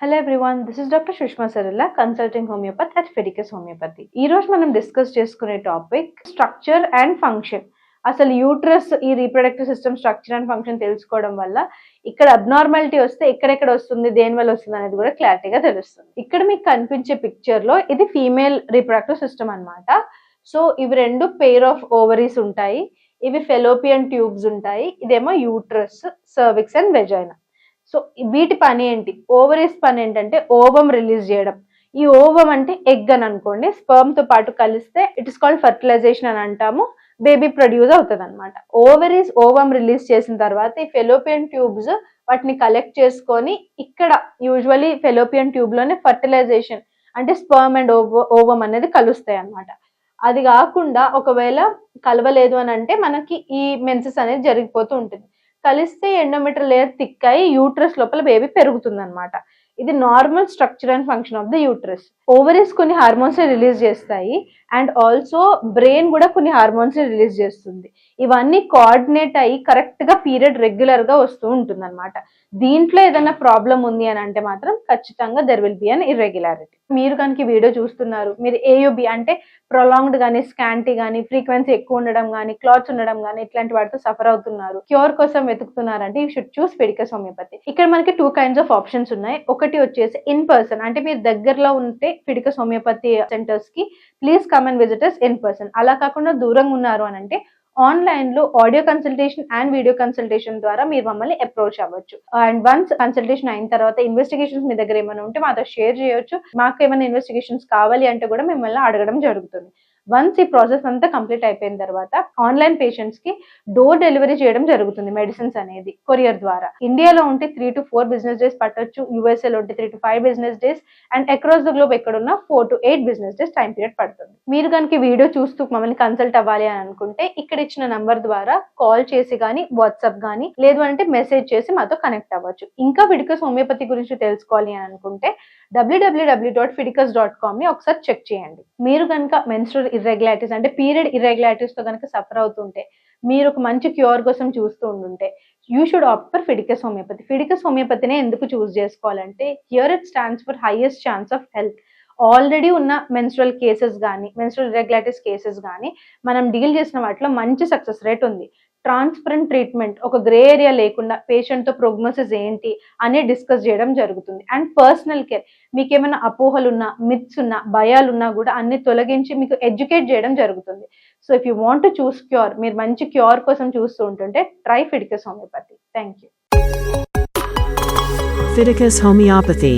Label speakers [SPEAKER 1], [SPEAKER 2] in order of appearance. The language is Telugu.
[SPEAKER 1] Hello everyone this is doctor Sushma Saralla consulting homeopathy at Fiticus homeopathy ఈ రోజు మనం డిస్కస్ చేసుకునే టాపిక్ స్ట్రక్చర్ అండ్ ఫంక్షన్ అసలు యూట్రస్ ఈ reproductive system structure and function తెలుసుకోవడం వల్ల ఇక్కడ అబ్నార్మాలిటీ వస్తే ఎక్కడెక్కడ వస్తుంది దేని వల్ల వస్తుంది అనేది కూడా క్లారిటీగా తెలుస్తుంది. ఇక్కడ మీకు కనిపించే పిక్చర్లో ఇది ఫీమేల్ రీప్రొడక్టివ్ సిస్టమ్ అన్నమాట. సో ఇవి రెండు పేర్ ఆఫ్ ఓవరీస్ ఉంటాయి. ఇవి ఫెలోపియన్ ట్యూబ్స్ ఉంటాయి. ఇదేమో uterus cervix and vagina so వీటి పని ఏంటి? ఓవరీస్ పని ఏంటంటే ఓవం రిలీజ్ చేయడం. ఈ ఓవం అంటే ఎగ్ అని అనుకోండి. స్పర్మ్తో పాటు కలిస్తే ఇట్ ఇస్ కాల్డ్ ఫర్టిలైజేషన్ అని అంటాము. బేబీ ప్రొడ్యూస్ అవుతుంది అనమాట ఓవరీస్ ఓవం రిలీజ్ చేసిన తర్వాత ఈ ఫెలోపియన్ ట్యూబ్స్ వాటిని కలెక్ట్ చేసుకొని ఇక్కడ యూజువలీ ఫెలోపియన్ ట్యూబ్లోనే ఫర్టిలైజేషన్ అంటే స్పర్మ్ అండ్ ఓవం అనేది కలుస్తాయి అన్నమాట అది కాకుండా ఒకవేళ కలవలేదు అని అంటే మనకి ఈ మెన్సెస్ అనేది జరిగిపోతూ ఉంటుంది. కలిస్తే ఎండోమీటర్ లేయర్ థిక్ అయి యూట్రస్ లోపల బేబీ పెరుగుతుంది అనమాట ఇది normal structure and function of the uterus ovaries కొన్ని హార్మోన్స్ రిలీజ్ చేస్తాయి అండ్ ఆల్సో బ్రెయిన్ కూడా కొన్ని హార్మోన్స్ రిలీజ్ చేస్తుంది. ఇవన్నీ కోఆర్డినేట్ అయ్యి కరెక్ట్గా పీరియడ్ రెగ్యులర్గా వస్తూ ఉంటుంది అనమాట దీంట్లో ఏదైనా ప్రాబ్లం ఉంది అని అంటే మాత్రం ఖచ్చితంగా there will be an irregularity మీరు కనుక వీడియో చూస్తున్నారు మీరు ఏయుబి అంటే ప్రొలాంగ్డ్ కానీ స్కాంటీ కానీ ఫ్రీక్వెన్సీ ఎక్కువ ఉండడం కానీ క్లాత్స్ ఉండడం కానీ ఇట్లాంటి వాటితో సఫర్ అవుతున్నారు క్యూర్ కోసం వెతుకుతున్నారంటే you should choose Fiticus homeopathy ఇక్కడ మనకి టూ కైండ్స్ ఆఫ్ ఆప్షన్స్ ఉన్నాయి. ఒకటి వచ్చేసి ఇన్ పర్సన్ అంటే మీరు దగ్గరలో ఉంటే Fiticus homeopathy సెంటర్స్కి please come and visitors in person అలా కాకుండా దూరంగా ఉన్నారు అని అంటే ఆన్లైన్లో audio consultation and video consultation ద్వారా మీరు మమ్మల్ని అప్రోచ్ అవ్వచ్చు. అండ్ వన్స్ కన్సల్టేషన్ అయిన తర్వాత ఇన్వెస్టిగేషన్స్ మీ దగ్గర ఏమైనా ఉంటే మాతో షేర్ చేయొచ్చు. మాకు ఏమైనా ఇన్వెస్టిగేషన్స్ కావాలి అంటే కూడా మిమ్మల్ని అడగడం జరుగుతుంది. వన్స్ ఈ ప్రాసెస్ అంతా కంప్లీట్ అయిపోయిన తర్వాత ఆన్లైన్ పేషెంట్స్కి డోర్ డెలివరీ చేయడం జరుగుతుంది మెడిసిన్స్ అనేది కొరియర్ ద్వారా. ఇండియాలో ఉంటే three to four business days పట్టొచ్చు. యూఎస్ఏలో ఉంటే three to five business days and across the globe ఎక్కడున్నా four to eight business days time period పడుతుంది. మీరు కనుక వీడియో చూస్తూ మమ్మల్ని కన్సల్ట్ అవ్వాలి అని అనుకుంటే ఇక్కడ ఇచ్చిన నంబర్ ద్వారా కాల్ చేసి కానీ వాట్సాప్ కానీ లేదు అంటే మెసేజ్ చేసి మాతో కనెక్ట్ అవ్వచ్చు. ఇంకా ఫిడికస్ హోమియోపతి గురించి తెలుసుకోవాలి అని అనుకుంటే డబ్ల్యూడబ్ల్యూడబ్ల్యూ డాట్ ఫిడికస్ డాట్ కామ్ని ఒకసారి చెక్ చేయండి. మీరు కనుక మెన్స్ట్రల్ ఇర్రెగ్యులారిటీస్ అంటే పీరియడ్ ఇర్రెగ్యులారిటీస్తో కనుక సఫర్ అవుతుంటే మీరు ఒక మంచి క్యూర్ కోసం చూస్తూ ఉండుంటే you should opt for Fiticus homeopathy Fiticus హోమియోపతినే ఎందుకు చూస్ చేసుకోవాలంటే here it stands for highest chance of health already ఉన్న మెన్స్ట్రల్ కేసెస్ కానీ మెన్స్ట్రల్ ఇర్రెగ్యులారిటీస్ కేసెస్ కానీ మనం డీల్ చేసిన వాటిలో మంచి సక్సెస్ రేట్ ఉంది. ట్రాన్స్పరెంట్ ట్రీట్మెంట్ ఒక గ్రే ఏరియా లేకుండా పేషెంట్తో ప్రోగ్నోసిస్ ఏంటి అనే డిస్కస్ చేయడం జరుగుతుంది. అండ్ పర్సనల్ కేర్ మీకు ఏమైనా అపోహలు ఉన్నా మిత్స్ ఉన్నా భయాలు ఉన్నా కూడా అన్ని తొలగించి మీకు ఎడ్యుకేట్ చేయడం జరుగుతుంది. So if you want to choose cure మీరు మంచి క్యూర్ కోసం చూస్తూ ఉంటుంటే try Fiticus homeopathy. Thank you.
[SPEAKER 2] Fiticus Homeopathy